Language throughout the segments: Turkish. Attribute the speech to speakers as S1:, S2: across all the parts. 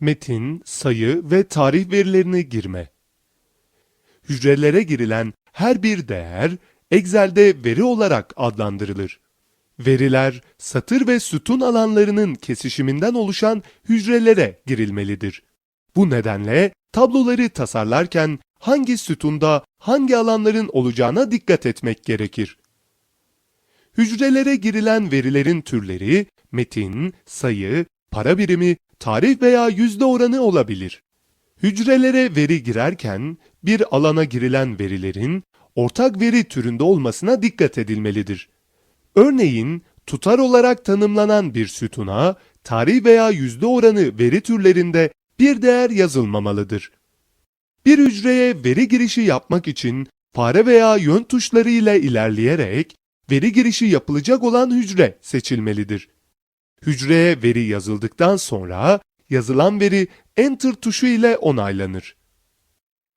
S1: metin, sayı ve tarih verilerini girme. Hücrelere girilen her bir değer Excel'de veri olarak adlandırılır. Veriler, satır ve sütun alanlarının kesişiminden oluşan hücrelere girilmelidir. Bu nedenle tabloları tasarlarken hangi sütunda hangi alanların olacağına dikkat etmek gerekir. Hücrelere girilen verilerin türleri metin, sayı, para birimi, tarih veya yüzde oranı olabilir. Hücrelere veri girerken bir alana girilen verilerin ortak veri türünde olmasına dikkat edilmelidir. Örneğin tutar olarak tanımlanan bir sütuna tarih veya yüzde oranı veri türlerinde bir değer yazılmamalıdır. Bir hücreye veri girişi yapmak için fare veya yön tuşları ile ilerleyerek veri girişi yapılacak olan hücre seçilmelidir. Hücreye veri yazıldıktan sonra yazılan veri Enter tuşu ile onaylanır.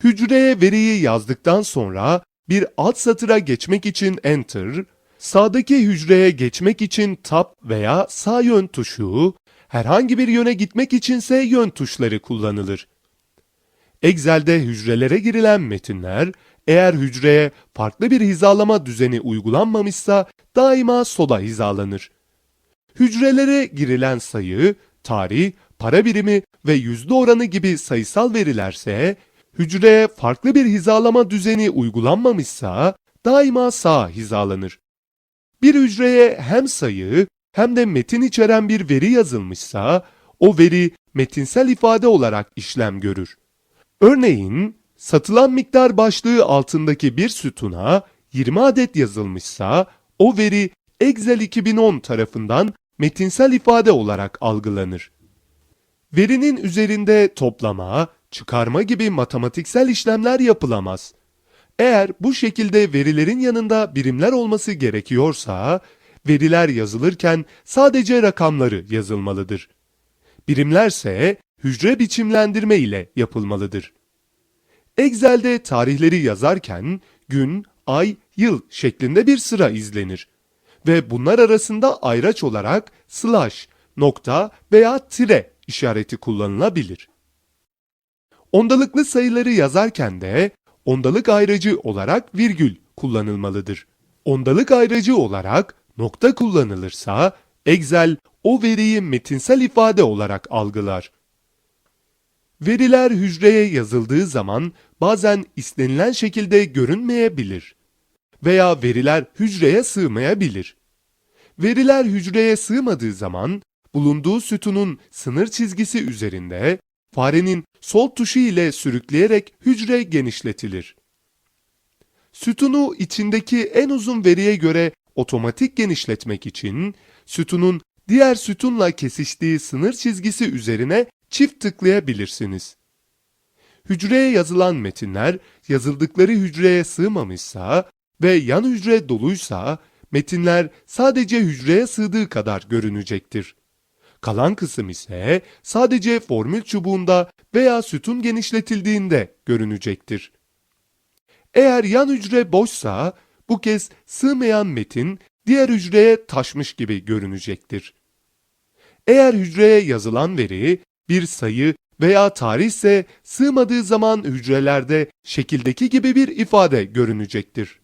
S1: Hücreye veriyi yazdıktan sonra bir alt satıra geçmek için Enter, sağdaki hücreye geçmek için Tab veya sağ yön tuşu, herhangi bir yöne gitmek içinse yön tuşları kullanılır. Excel'de hücrelere girilen metinler, eğer hücreye farklı bir hizalama düzeni uygulanmamışsa daima sola hizalanır. Hücrelere girilen sayı, tarih, para birimi ve yüzde oranı gibi sayısal verilerse, hücreye farklı bir hizalama düzeni uygulanmamışsa daima sağa hizalanır. Bir hücreye hem sayı hem de metin içeren bir veri yazılmışsa, o veri metinsel ifade olarak işlem görür. Örneğin, satılan miktar başlığı altındaki bir sütuna 20 adet yazılmışsa, o veri Excel 2010 tarafından metinsel ifade olarak algılanır. Verinin üzerinde toplama, çıkarma gibi matematiksel işlemler yapılamaz. Eğer bu şekilde verilerin yanında birimler olması gerekiyorsa, veriler yazılırken sadece rakamları yazılmalıdır. Birimlerse hücre biçimlendirme ile yapılmalıdır. Excel'de tarihleri yazarken gün, ay, yıl şeklinde bir sıra izlenir ve bunlar arasında ayraç olarak slash, nokta veya tire işareti kullanılabilir. Ondalıklı sayıları yazarken de ondalık ayracı olarak virgül kullanılmalıdır. Ondalık ayracı olarak nokta kullanılırsa Excel o veriyi metinsel ifade olarak algılar. Veriler hücreye yazıldığı zaman bazen istenilen şekilde görünmeyebilir veya veriler hücreye sığmayabilir. Veriler hücreye sığmadığı zaman bulunduğu sütunun sınır çizgisi üzerinde farenin sol tuşu ile sürükleyerek hücre genişletilir. Sütunu içindeki en uzun veriye göre otomatik genişletmek için sütunun diğer sütunla kesiştiği sınır çizgisi üzerine çift tıklayabilirsiniz. Hücreye yazılan metinler yazıldıkları hücreye sığmamışsa ve yan hücre doluysa metinler sadece hücreye sığdığı kadar görünecektir. Kalan kısım ise sadece formül çubuğunda veya sütun genişletildiğinde görünecektir. Eğer yan hücre boşsa bu kez sığmayan metin diğer hücreye taşmış gibi görünecektir. Eğer hücreye yazılan veri bir sayı veya tarih ise sığmadığı zaman hücrelerde şekildeki gibi bir ifade görünecektir.